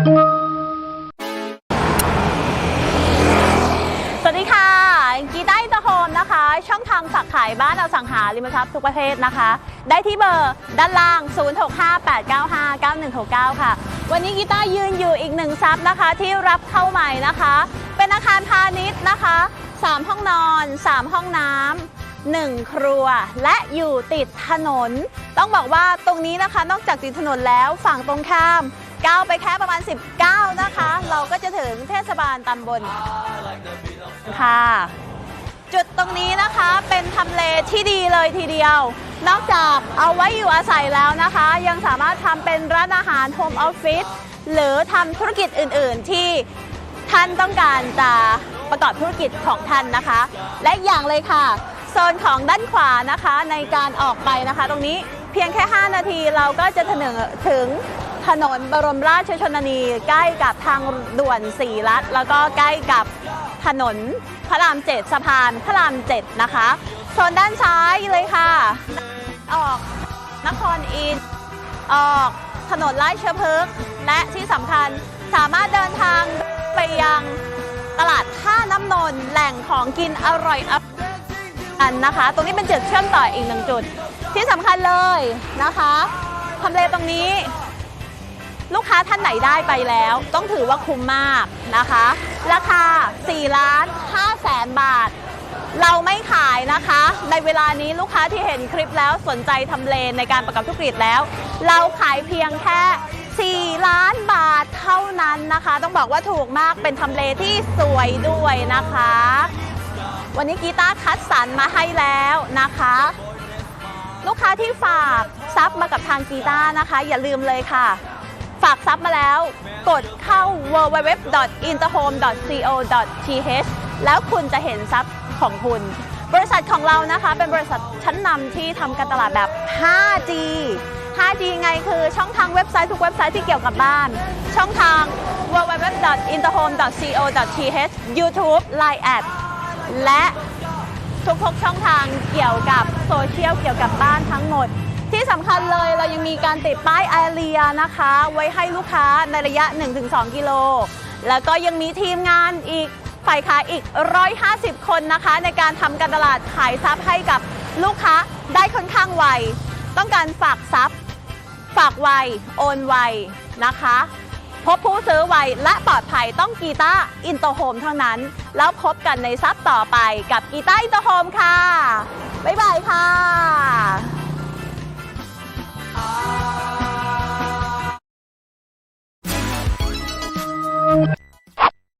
สวัสดีค่ะกีต้าอินเตอร์โฮมนะคะ ช่องทางฝากขายบ้านอสังหาริมทรัพย์ทุกประเภทนะคะ ได้ที่เบอร์ด้านล่าง 0658959169 ค่ะ วันนี้กีต้ายืนอยู่อีกหนึ่งซับนะคะที่รับเข้าใหม่นะคะ เป็นอาคารพาณิชย์นะคะ 3 ห้องนอน 3 ห้องน้ำหนึ่งครัวและอยู่ติดถนน ต้องบอกว่าตรงนี้นะคะนอกจากติดถนนแล้วฝั่งตรงข้าม ก้าวไปแค่ประมาณ 19 นะคะ เราก็จะถึงเทศบาลตำบลค่ะ จุดตรงนี้นะคะเป็นทำเลที่ดีเลยทีเดียว นอกจากเอาไว้อยู่อาศัยแล้วนะคะ ยังสามารถทำเป็นร้านอาหารโฮมออฟฟิศหรือทำธุรกิจอื่น ๆ ที่ท่านต้องการจะประกอบธุรกิจของท่านนะคะ และอย่างเลยค่ะ โซนของด้านขวานะคะในการออกไปนะคะ ตรงนี้เพียงแค่ 5 นาทีเราก็จะถึงถึง ถนนบรมราชชนนี ใกล้กับทางด่วนสีรัฐ แล้วก็ใกล้กับถนนพระรามเจ็ดสะพานพระรามเจ็ดนะคะโซนด้านซ้ายเลยค่ะ ออกนครอินออกถนนราชพฤกษ์และที่สำคัญสามารถเดินทางไปยังตลาดท่าน้ำนน์แหล่งของกินอร่อยอันนะคะ ตรงนี้เป็นจุดเชื่อมต่ออีกหนึ่งจุด ที่สำคัญเลยนะคะทำเลตรงนี้ ลูกค้าท่านไหนได้ไปแล้ว ต้องถือว่าคุ้มมากนะคะ ราคา4ล้าน5แสนบาท เราไม่ขายนะคะ ในเวลานี้ลูกค้าที่เห็นคลิปแล้วสนใจทำเลในการประกอบธุรกิจแล้ว เราขายเพียงแค่4ล้านบาทเท่านั้นนะคะ ต้องบอกว่าถูกมากเป็นทำเลที่สวยด้วยนะคะ วันนี้กีตาร์คัดสรรมาให้แล้วนะคะ ลูกค้าที่ฝากซับมากับทางกีตาร์นะคะ อย่าลืมเลยค่ะากซับมาแล้ว กดเข้า www.interhome.co.th แล้วคุณจะเห็นซับของคุณ บริษัทของเรานะคะเป็นบริษัทชั้นนำที่ทำการตลาดแบบ 5G 5G ไงคือช่องทางเว็บไซต์ทุกเว็บไซต์ที่เกี่ยวกับบ้าน ช่องทาง www.interhome.co.th YouTube Line Ad และทุกๆช่องทางเกี่ยวกับโซเชียลเกี่ยวกับบ้านทั้งหมด ที่สำคัญเลยเรายังมีการติดป้ายไอเรียนะคะ ไว้ให้ลูกค้าในระยะ 1-2 กิโล แล้วก็ยังมีทีมงานอีกฝ่ายขายอีก 150 คนนะคะ ในการทำการตลาดขายทรัพย์ให้กับลูกค้าได้ค่อนข้างไว ต้องการฝากทรัพย์ ฝากไว โอนไวนะคะ พบผู้ซื้อไวและปลอดภัยต้องกีตาร์อินโตโฮมเท่านั้น แล้วพบกันในซับต่อไปกับกีตาร์อินโตโฮมค่ะ บ๊ายบายค่ะ